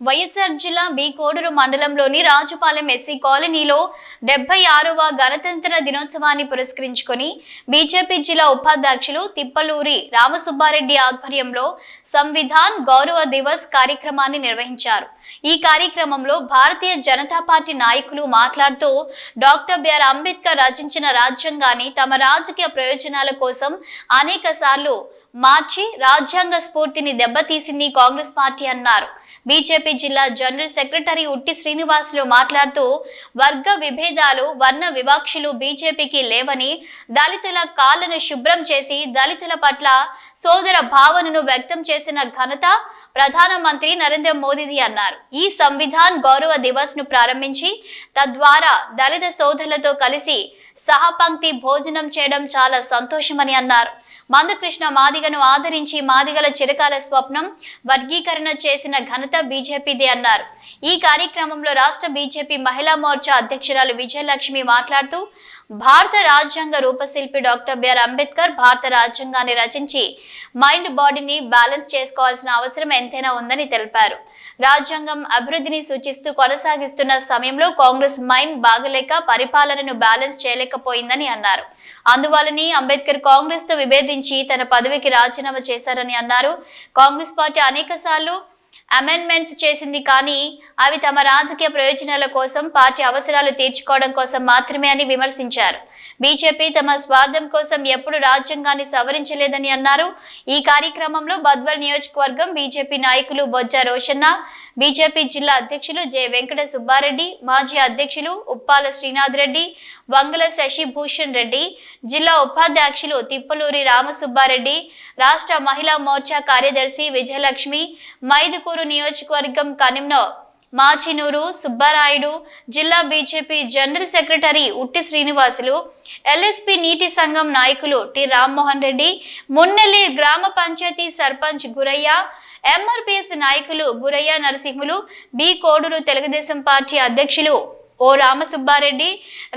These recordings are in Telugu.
వైఎస్ఆర్ జిల్లా బి కోడూరు మండలంలోని రాజుపాలెం ఎస్సీ కాలనీలో డెబ్బై ఆరవ గణతంత్ర దినోత్సవాన్ని పురస్కరించుకొని బీజేపీ జిల్లా ఉపాధ్యక్షులు తిప్పలూరి రామసుబ్బారెడ్డి ఆధ్వర్యంలో సంవిధాన్ గౌరవ దివస్ కార్యక్రమాన్ని నిర్వహించారు. ఈ కార్యక్రమంలో భారతీయ జనతా పార్టీ నాయకులు మాట్లాడుతూ డాక్టర్ బిఆర్ అంబేద్కర్ రచించిన రాజ్యాంగాన్ని తమ రాజకీయ ప్రయోజనాల కోసం అనేక సార్లు మార్చి రాజ్యాంగ స్ఫూర్తిని దెబ్బతీసింది కాంగ్రెస్ పార్టీ అన్నారు. బీజేపీ జిల్లా జనరల్ సెక్రటరీ ఉట్టి శ్రీనివాసులు మాట్లాడుతూ వర్గ విభేదాలు వర్ణ వివక్షలు బీజేపీకి లేవని దళితుల కాళ్ళను శుభ్రం చేసి దళితుల పట్ల సోదర భావనను వ్యక్తం చేసిన ఘనత ప్రధానమంత్రి నరేంద్ర మోదీది అన్నారు. ఈ సంవిధాన్ గౌరవ దివస్ను ప్రారంభించి తద్వారా దళిత సోదరులతో కలిసి సహపంక్తి భోజనం చేయడం చాలా సంతోషమని అన్నారు. మందకృష్ణ మాదిగను ఆదరించి మాదిగల చిరకాల స్వప్నం వర్గీకరణ చేసిన ఘనత బీజేపీదే అన్నారు. ఈ కార్యక్రమంలో రాష్ట్ర బీజేపీ మహిళా మోర్చా అధ్యక్షురాలు విజయలక్ష్మి మాట్లాడుతూ భారత రాజ్యాంగ రూపశిల్పి డాక్టర్ బిఆర్ అంబేద్కర్ భారత రాజ్యాంగాన్ని రచించి మైండ్ బాడీని బ్యాలెన్స్ చేసుకోవాల్సిన అవసరం ఎంతైనా ఉందని తెలిపారు. రాజ్యాంగం అభివృద్ధిని సూచిస్తూ కొనసాగిస్తున్న సమయంలో కాంగ్రెస్ మైండ్ బాగలేక పరిపాలనను బ్యాలెన్స్ చేయలేకపోయిందని అన్నారు. అందువలని అంబేద్కర్ కాంగ్రెస్తో విభేదించి తన పదవికి రాజీనామా చేశారని అన్నారు. కాంగ్రెస్ పార్టీ అనేక అమెండ్మెంట్స్ చేసింది కానీ అవి తమ రాజకీయ ప్రయోజనాల కోసం పార్టీ అవసరాలు తీర్చుకోవడం కోసం మాత్రమే అని విమర్శించారు. బీజేపీ తమ స్వార్థం కోసం ఎప్పుడు రాజ్యాంగాన్ని సవరించలేదని అన్నారు. ఈ కార్యక్రమంలో బద్వల్ నియోజకవర్గం బీజేపీ నాయకులు బొజ్జ రోషన్న బీజేపీ జిల్లా అధ్యక్షులు జె వెంకట సుబ్బారెడ్డి మాజీ అధ్యక్షులు ఉప్పాల శ్రీనాథ్ రెడ్డి వంగల శశిభూషణ్ రెడ్డి జిల్లా ఉపాధ్యక్షులు తిప్పలూరి రామసుబ్బారెడ్డి రాష్ట్ర మహిళా మోర్చా కార్యదర్శి విజయలక్ష్మి మైదుకూరు నియోజకవర్గం కనిమ్నో మాచినూరు సుబ్బారాయుడు జిల్లా BJP general secretary Utti Srinivasulu LSP నీటి సంఘం నాయకులు టి రామ్మోహన్ రెడ్డి మున్నెల్లి గ్రామ పంచాయతీ సర్పంచ్ గురయ్య ఎంఆర్పిఎస్ నాయకులు గురయ్య నరసింహులు బి కోడూరు తెలుగుదేశం పార్టీ అధ్యక్షులు ఓ రామసుబ్బారెడ్డి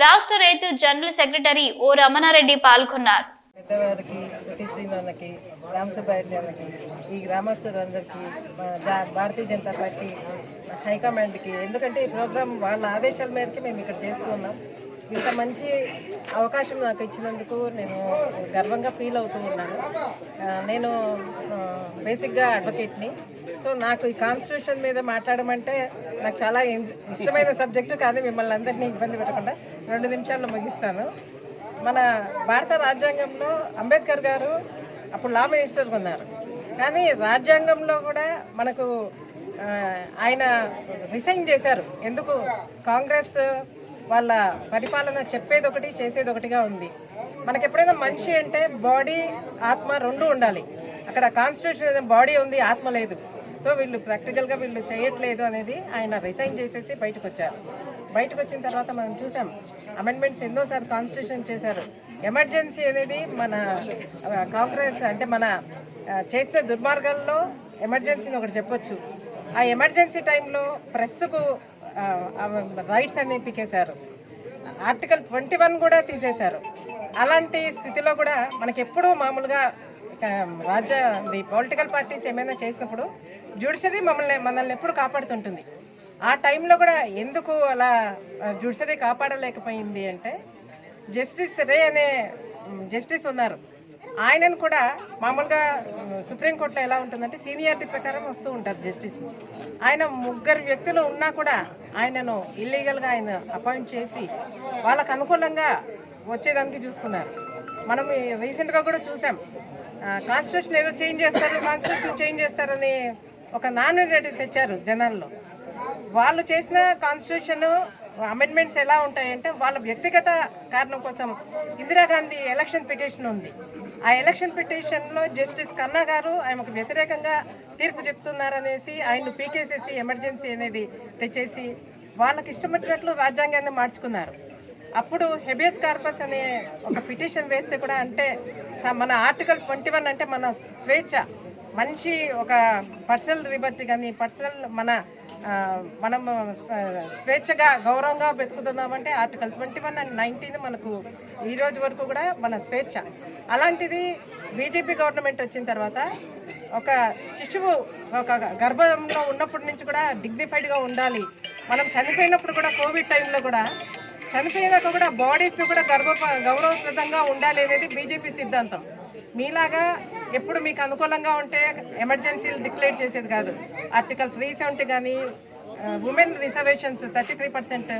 రాష్ట్ర రైతు జనరల్ సెక్రటరీ ఓ రమణారెడ్డి పాల్గొన్నారు. రామసభ పుట్టి ఈ గ్రామస్తులందరికీ భారతీయ జనతా పార్టీ హైకమాండ్కి ఎందుకంటే ఈ ప్రోగ్రాం వాళ్ళ ఆదేశాల మేరకు మేము ఇక్కడ చేస్తూ ఉన్నాం. ఇంత మంచి అవకాశం నాకు ఇచ్చినందుకు నేను గర్వంగా ఫీల్ అవుతూ ఉన్నాను. నేను బేసిక్గా అడ్వకేట్ని. సో నాకు ఈ కాన్స్టిట్యూషన్ మీద మాట్లాడమంటే నాకు చాలా ఇన్- ఇష్టమైన సబ్జెక్టు కానీ మిమ్మల్ని అందరినీ ఇబ్బంది పెట్టకుండా రెండు నిమిషాల్లో ముగిస్తాను. మన భారత రాజ్యాంగంలో అంబేద్కర్ గారు అప్పుడు లా మినిస్టర్గా ఉన్నారు కానీ రాజ్యాంగంలో కూడా మనకు ఆయన రిసైన్ చేశారు. ఎందుకు? కాంగ్రెస్ వాళ్ళ పరిపాలన చెప్పేది ఒకటి చేసేది ఒకటిగా ఉంది. మనకి ఎప్పుడైనా మనిషి అంటే బాడీ ఆత్మ రెండు ఉండాలి. అక్కడ కాన్స్టిట్యూషన్ బాడీ ఉంది ఆత్మ లేదు. సో వీళ్ళు ప్రాక్టికల్గా వీళ్ళు చేయట్లేదు అనేది ఆయన రిసైన్ చేసేసి బయటకు వచ్చారు బయటకు వచ్చిన తర్వాత మనం చూసాం అమెండ్మెంట్స్ ఎన్నోసార్లు కాన్స్టిట్యూషన్ చేశారు. ఎమర్జెన్సీ అనేది మన కాంగ్రెస్ అంటే మన చేసే దుర్మార్గంలో ఎమర్జెన్సీని ఒకటి చెప్పొచ్చు. ఆ ఎమర్జెన్సీ టైంలో ప్రెస్కు రైట్స్ అన్ని పికేశారు. ఆర్టికల్ ట్వంటీ వన్ కూడా తీసేశారు. అలాంటి స్థితిలో కూడా మనకి ఎప్పుడూ మామూలుగా రాజ్య పొలిటికల్ పార్టీస్ ఏమైనా చేసినప్పుడు జ్యుడిషరీ మమ్మల్ని మనల్ని ఎప్పుడు కాపాడుతుంటుంది. ఆ టైంలో కూడా ఎందుకు అలా జ్యుడిషరీ కాపాడలేకపోయింది అంటే జస్టిస్ రే అనే జస్టిస్ ఉన్నారు. ఆయనను కూడా మామూలుగా సుప్రీంకోర్టులో ఎలా ఉంటుందంటే సీనియారిటీ ప్రకారం వస్తూ ఉంటారు జస్టిస్. ఆయన ముగ్గురు వ్యక్తులు ఉన్నా కూడా ఆయనను ఇల్లీగల్గా ఆయన అపాయింట్ చేసి వాళ్ళకు అనుకూలంగా వచ్చేదానికి చూసుకున్నారు. మనం రీసెంట్గా కూడా చూసాం. కాన్స్టిట్యూషన్ ఏదో చేంజ్ చేస్తారు కాన్స్టిట్యూషన్ చేంజ్ చేస్తారని ఒక నాన్ తెచ్చారు జనాల్లో. వాళ్ళు చేసిన కాన్స్టిట్యూషన్ అమెండ్మెంట్స్ ఎలా ఉంటాయంటే వాళ్ళ వ్యక్తిగత కారణం కోసం ఇందిరాగాంధీ ఎలక్షన్ పిటిషన్ ఉంది. ఆ ఎలక్షన్ పిటిషన్లో జస్టిస్ కన్నా గారు ఆయనకు వ్యతిరేకంగా తీర్పు చెప్తున్నారనేసి ఆయన్ను పీకేసేసి ఎమర్జెన్సీ అనేది తెచ్చేసి వాళ్ళకి ఇష్టం వచ్చినట్లు రాజ్యాంగాన్ని మార్చుకున్నారు. అప్పుడు హెబియస్ కార్పస్ అనే ఒక పిటిషన్ వేస్తే కూడా అంటే స- మన ఆర్టికల్ ట్వంటీ వన్ అంటే మన స్వేచ్ఛ. మనిషి ఒక పర్సనల్ లిబర్టీ కానీ పర్సనల్ మన మనం స్వేచ్ఛగా గౌరవంగా బతుకుతున్నామంటే article twenty one and nineteen మనకు ఈ రోజు వరకు కూడా మన స్వేచ్ఛ. అలాంటిది బీజేపీ గవర్నమెంట్ వచ్చిన తర్వాత ఒక శిశువు ఒక గర్భంలో ఉన్నప్పటి నుంచి కూడా డిగ్నిఫైడ్గా ఉండాలి. మనం చనిపోయినప్పుడు కూడా కోవిడ్ టైంలో కూడా చనిపోయినాక కూడా బాడీస్ని కూడా గర్భ గౌరవప్రదంగా ఉండాలి అనేది బీజేపీ సిద్ధాంతం. మీలాగా ఎప్పుడు మీకు అనుకూలంగా ఉంటే ఎమర్జెన్సీలు డిక్లేర్ చేసేది కాదు. ఆర్టికల్ త్రీ సెవెంటీ కానీ women reservations thirty three percent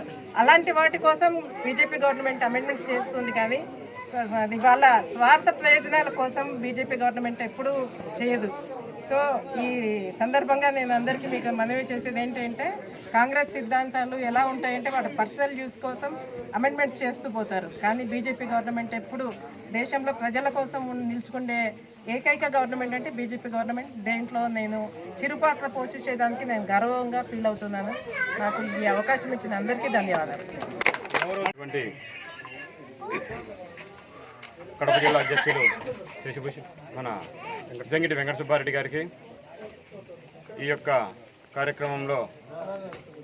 అలాంటి వాటి కోసం బీజేపీ గవర్నమెంట్ అమెండ్మెంట్స్ చేస్తుంది కానీ వాళ్ళ స్వార్థ ప్రయోజనాల కోసం బీజేపీ గవర్నమెంట్ ఎప్పుడూ చేయదు. సో ఈ సందర్భంగా నేను అందరికీ మీకు మనవి చేసేది ఏంటంటే కాంగ్రెస్ సిద్ధాంతాలు ఎలా ఉంటాయంటే వాటి పర్సనల్ యూస్ కోసం అమెండ్మెంట్స్ చేస్తూ పోతారు. కానీ బీజేపీ గవర్నమెంట్ ఎప్పుడు దేశంలో ప్రజల కోసం నిల్చుకుండే ఏకైక గవర్నమెంట్ అంటే బీజేపీ గవర్నమెంట్. దేంట్లో నేను చిరుపాత్ర పోషించేదానికి నేను గర్వంగా ఫీల్ అవుతున్నాను. నాకు ఈ అవకాశం ఇచ్చిన అందరికీ ధన్యవాదాలు. కడప జిల్లా అధ్యక్షుడు శశిభూషణ్ మన జంగిటి వెంకట సుబ్బారెడ్డి గారికి ఈ యొక్క కార్యక్రమంలో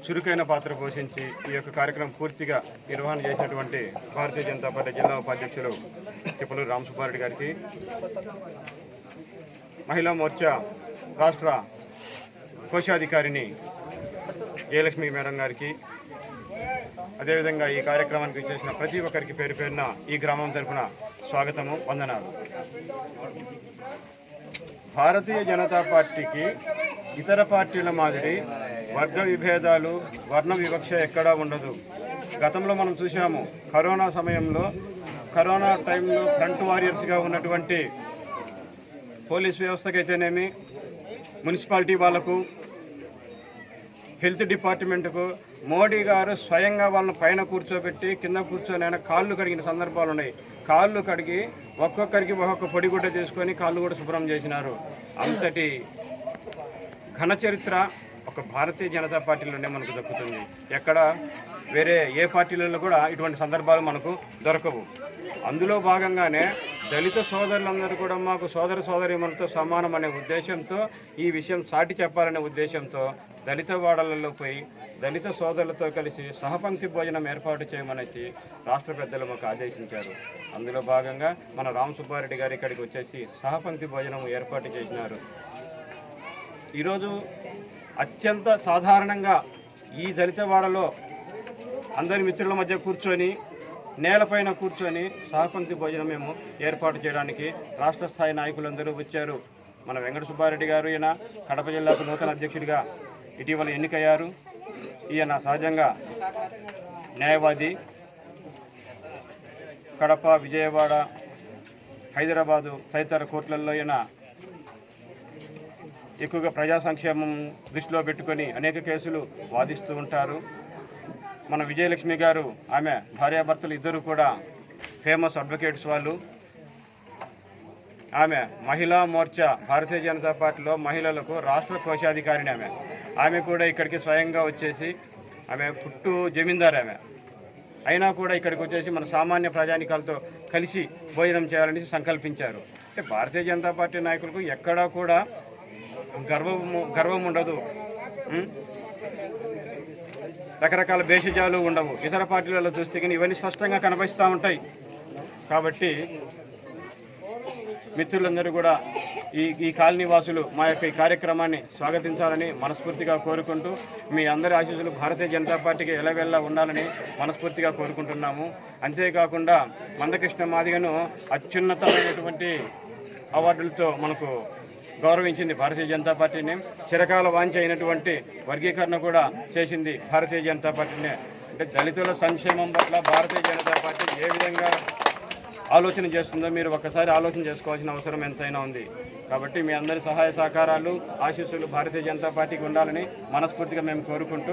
చురుకైన పాత్ర పోషించి ఈ యొక్క కార్యక్రమం పూర్తిగా నిర్వహణ చేసినటువంటి భారతీయ జనతా పార్టీ జిల్లా ఉపాధ్యక్షులు తిప్పలూరు రామసుబ్బారెడ్డి గారికి మహిళా మోర్చా రాష్ట్ర కోశాధికారిని జయలక్ష్మి మేడం గారికి అదేవిధంగా ఈ కార్యక్రమానికి చేసిన ప్రతి ఒక్కరికి పేరు పేరున ఈ గ్రామం తరఫున స్వాగతము వందనాలు. భారతీయ జనతా పార్టీకి ఇతర పార్టీల మాదిరి వర్గ విభేదాలు వర్ణ వివక్ష ఎక్కడా ఉండదు. గతంలో మనం చూసాము కరోనా సమయంలో కరోనా టైంలో ఫ్రంట్ వారియర్స్గా ఉన్నటువంటి పోలీస్ వ్యవస్థకైతేనేమి మున్సిపాలిటీ వాళ్ళకు హెల్త్ డిపార్ట్మెంట్కు మోడీ గారు స్వయంగా వాళ్ళని పైన కూర్చోబెట్టి కింద కూర్చొని ఆయన కాళ్ళు కడిగిన సందర్భాలు ఉన్నాయి. కాళ్ళు కడిగి ఒక్కొక్కరికి ఒక్కొక్క పొడిగుడ్డ తీసుకొని కాళ్ళు కూడా శుభ్రం చేసినారు. అంతటి ఘన చరిత్ర ఒక భారతీయ జనతా పార్టీలోనే మనకు దక్కుతుంది. ఎక్కడ వేరే ఏ పార్టీలలో కూడా ఇటువంటి సందర్భాలు మనకు దొరకవు. అందులో భాగంగానే దళిత సోదరులందరూ కూడా మాకు సోదర సోదరిమలతో సమానం అనే ఉద్దేశంతో ఈ విషయం సాటి చెప్పాలనే ఉద్దేశంతో దళిత వాడలలో పోయి దళిత సోదరులతో కలిసి సహపంక్తి భోజనం ఏర్పాటు చేయమనేసి రాష్ట్ర పెద్దలు మాకు ఆదేశించారు. అందులో భాగంగా మన రామ్ సుబ్బారెడ్డి గారు ఇక్కడికి వచ్చేసి సహపంక్తి భోజనం ఏర్పాటు చేసినారు. ఈరోజు అత్యంత సాధారణంగా ఈ దళిత వాడలో అందరి మిత్రుల మధ్య కూర్చొని నేలపైన కూర్చొని సహపంక్తి భోజనం మేము ఏర్పాటు చేయడానికి రాష్ట్ర స్థాయి నాయకులందరూ వచ్చారు. మన వెంకట సుబ్బారెడ్డి గారు ఈయన కడప జిల్లాకు నూతన అధ్యక్షుడిగా ఇటీవల ఎన్నికయ్యారు. ఈయన సహజంగా న్యాయవాది కడప విజయవాడ హైదరాబాదు తదితర కోర్టులలో ఈయన ఎక్కువగా ప్రజా సంక్షేమం దృష్టిలో పెట్టుకొని అనేక కేసులు వాదిస్తూ ఉంటారు. మన విజయలక్ష్మి గారు ఆమె భార్యాభర్తలు ఇద్దరు కూడా ఫేమస్ అడ్వకేట్స్ వాళ్ళు. ఆమె మహిళా మోర్చా భారతీయ జనతా పార్టీలో మహిళలకు రాష్ట్ర కోశాధికారిని ఆమె. ఆమె కూడా ఇక్కడికి స్వయంగా వచ్చేసి ఆమె పుట్టు జమీందారు ఆమె. అయినా కూడా ఇక్కడికి వచ్చేసి మన సామాన్య ప్రజానికాలతో కలిసి భోజనం చేయాలని సంకల్పించారు. అంటే భారతీయ జనతా పార్టీ నాయకులకు ఎక్కడా కూడా గర్వము గర్వం ఉండదు. రకరకాల భేషజాలు ఉండవు. ఇతర పార్టీలలో చూస్తే కానీ ఇవన్నీ స్పష్టంగా కనిపిస్తూ ఉంటాయి. కాబట్టి మిత్రులందరూ కూడా ఈ ఈ కాలనీ వాసులు మా యొక్క ఈ కార్యక్రమాన్ని స్వాగతించాలని మనస్ఫూర్తిగా కోరుకుంటూ మీ అందరి ఆశీస్సులు భారతీయ జనతా పార్టీకి ఎలవెల్లా ఉండాలని మనస్ఫూర్తిగా కోరుకుంటున్నాము. అంతేకాకుండా మందకృష్ణ మాదిగను అత్యున్నతమైనటువంటి అవార్డులతో మనకు గౌరవించింది భారతీయ జనతా పార్టీని. చిరకాల వాంఛ అయినటువంటి వర్గీకరణ కూడా చేసింది భారతీయ జనతా పార్టీనే. అంటే దళితుల సంక్షేమం పట్ల భారతీయ జనతా పార్టీ ఏ విధంగా ఆలోచన చేస్తుందో మీరు ఒకసారి ఆలోచన చేసుకోవాల్సిన అవసరం ఎంతైనా ఉంది. కాబట్టి మీ అందరి సహాయ సహకారాలు ఆశీస్సులు భారతీయ జనతా పార్టీకి ఉండాలని మనస్ఫూర్తిగా మేము కోరుకుంటూ